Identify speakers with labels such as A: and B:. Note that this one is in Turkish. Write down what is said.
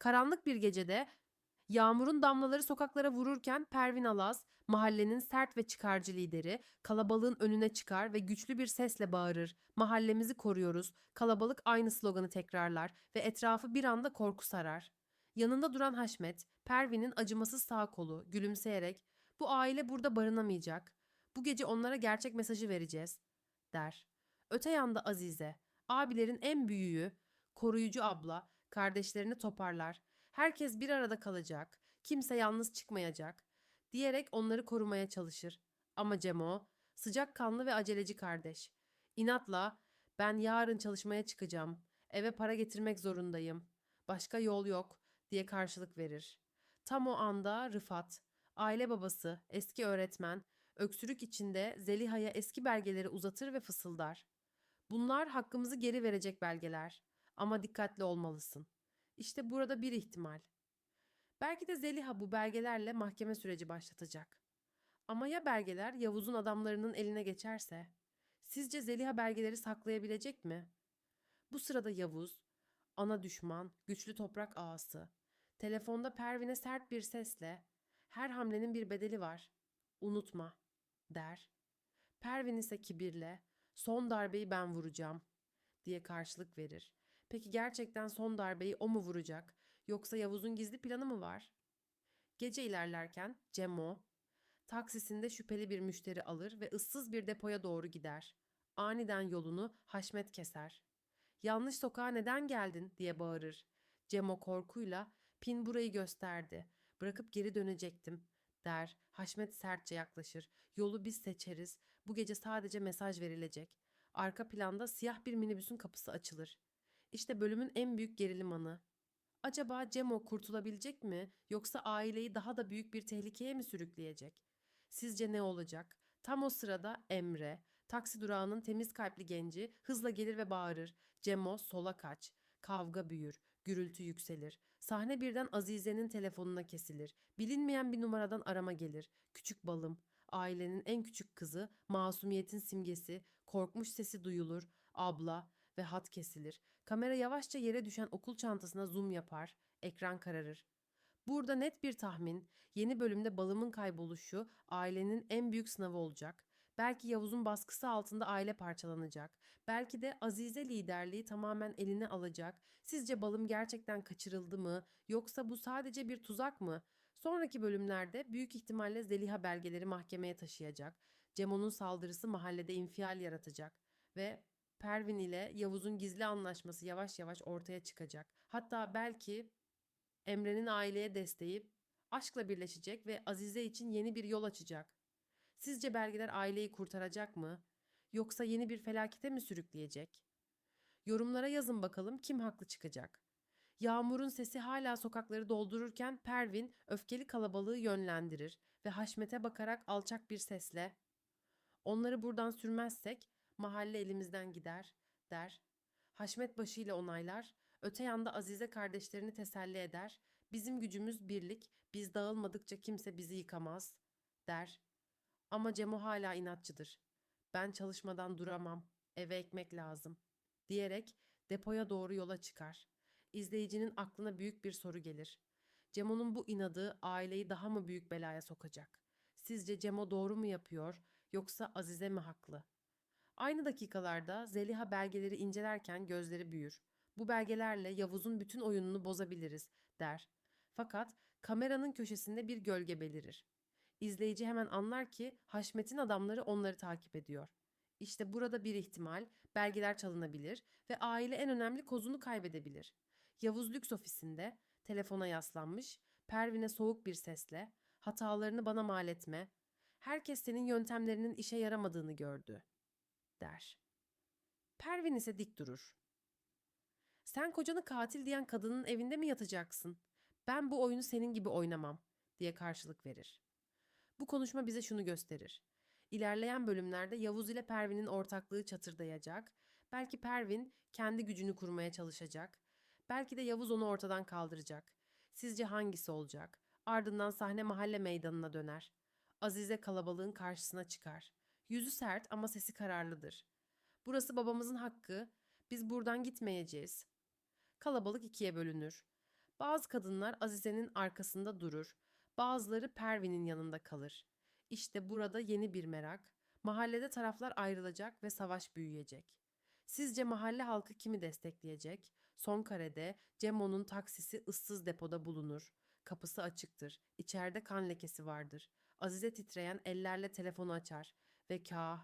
A: Karanlık bir gecede yağmurun damlaları sokaklara vururken Pervin Alaz, mahallenin sert ve çıkarcı lideri, kalabalığın önüne çıkar ve güçlü bir sesle bağırır. Mahallemizi koruyoruz. Kalabalık aynı sloganı tekrarlar ve etrafı bir anda korku sarar. Yanında duran Haşmet, Pervin'in acımasız sağ kolu, gülümseyerek "Bu aile burada barınamayacak. Bu gece onlara gerçek mesajı vereceğiz." der. Öte yanda Azize, abilerin en büyüğü, koruyucu abla, kardeşlerini toparlar. Herkes bir arada kalacak, kimse yalnız çıkmayacak diyerek onları korumaya çalışır. Ama Cemo, sıcakkanlı ve aceleci kardeş. İnatla, ben yarın çalışmaya çıkacağım, eve para getirmek zorundayım, başka yol yok diye karşılık verir. Tam o anda Rıfat, aile babası, eski öğretmen, öksürük içinde Zeliha'ya eski belgeleri uzatır ve fısıldar. Bunlar hakkımızı geri verecek belgeler. Ama dikkatli olmalısın. İşte burada bir ihtimal. Belki de Zeliha bu belgelerle mahkeme süreci başlatacak. Ama ya belgeler Yavuz'un adamlarının eline geçerse? Sizce Zeliha belgeleri saklayabilecek mi? Bu sırada Yavuz, ana düşman, güçlü toprak ağası, telefonda Pervin'e sert bir sesle her hamlenin bir bedeli var. Unutma, der. Pervin ise kibirle son darbeyi ben vuracağım diye karşılık verir. Peki gerçekten son darbeyi o mu vuracak yoksa Yavuz'un gizli planı mı var? Gece ilerlerken Cemo taksisinde şüpheli bir müşteri alır ve ıssız bir depoya doğru gider. Aniden yolunu Haşmet keser. Yanlış sokağa neden geldin diye bağırır. Cemo korkuyla pin burayı gösterdi. Bırakıp geri dönecektim der. Haşmet sertçe yaklaşır. Yolu biz seçeriz. Bu gece sadece mesaj verilecek. Arka planda siyah bir minibüsün kapısı açılır. İşte bölümün en büyük gerilim anı. Acaba Cemo kurtulabilecek mi yoksa aileyi daha da büyük bir tehlikeye mi sürükleyecek? Sizce ne olacak? Tam o sırada Emre, taksi durağının temiz kalpli genci hızla gelir ve bağırır. Cemo sola kaç. Kavga büyür, gürültü yükselir. Sahne birden Azize'nin telefonuna kesilir. Bilinmeyen bir numaradan arama gelir. Küçük balım, ailenin en küçük kızı, masumiyetin simgesi, korkmuş sesi duyulur. Abla ve hat kesilir. Kamera yavaşça yere düşen okul çantasına zoom yapar. Ekran kararır. Burada net bir tahmin. Yeni bölümde balımın kayboluşu ailenin en büyük sınavı olacak. Belki Yavuz'un baskısı altında aile parçalanacak. Belki de Azize liderliği tamamen eline alacak. Sizce balım gerçekten kaçırıldı mı? Yoksa bu sadece bir tuzak mı? Sonraki bölümlerde büyük ihtimalle Zeliha belgeleri mahkemeye taşıyacak. Cemo'nun saldırısı mahallede infial yaratacak. Ve Pervin ile Yavuz'un gizli anlaşması yavaş yavaş ortaya çıkacak. Hatta belki Emre'nin aileye desteği aşkla birleşecek ve Azize için yeni bir yol açacak. Sizce belgeler aileyi kurtaracak mı? Yoksa yeni bir felakete mi sürükleyecek? Yorumlara yazın bakalım kim haklı çıkacak. Yağmurun sesi hala sokakları doldururken Pervin öfkeli kalabalığı yönlendirir ve Haşmet'e bakarak alçak bir sesle "Onları buradan sürmezsek mahalle elimizden gider." der. Haşmet başıyla onaylar, öte yanda Azize kardeşlerini teselli eder. "Bizim gücümüz birlik, biz dağılmadıkça kimse bizi yıkamaz." der. Ama Cemo hala inatçıdır. Ben çalışmadan duramam, eve ekmek lazım diyerek depoya doğru yola çıkar. İzleyicinin aklına büyük bir soru gelir. Cemo'nun bu inadı aileyi daha mı büyük belaya sokacak? Sizce Cemo doğru mu yapıyor yoksa Azize mi haklı? Aynı dakikalarda Zeliha belgeleri incelerken gözleri büyür. Bu belgelerle Yavuz'un bütün oyununu bozabiliriz der. Fakat kameranın köşesinde bir gölge belirir. İzleyici hemen anlar ki Haşmet'in adamları onları takip ediyor. İşte burada bir ihtimal, belgeler çalınabilir ve aile en önemli kozunu kaybedebilir. Yavuz lüks ofisinde telefona yaslanmış, Pervin'e soğuk bir sesle hatalarını bana mal etme, herkes senin yöntemlerinin işe yaramadığını gördü, der. Pervin ise dik durur. Sen kocanı katil diyen kadının evinde mi yatacaksın? Ben bu oyunu senin gibi oynamam, diye karşılık verir. Bu konuşma bize şunu gösterir. İlerleyen bölümlerde Yavuz ile Pervin'in ortaklığı çatırdayacak. Belki Pervin kendi gücünü kurmaya çalışacak. Belki de Yavuz onu ortadan kaldıracak. Sizce hangisi olacak? Ardından sahne mahalle meydanına döner. Azize kalabalığın karşısına çıkar. Yüzü sert ama sesi kararlıdır. Burası babamızın hakkı. Biz buradan gitmeyeceğiz. Kalabalık ikiye bölünür. Bazı kadınlar Azize'nin arkasında durur. Bazıları Pervin'in yanında kalır. İşte burada yeni bir merak. Mahallede taraflar ayrılacak ve savaş büyüyecek. Sizce mahalle halkı kimi destekleyecek? Son karede Cemo'nun taksisi ıssız depoda bulunur. Kapısı açıktır. İçeride kan lekesi vardır. Azize titreyen ellerle telefonu açar ve kah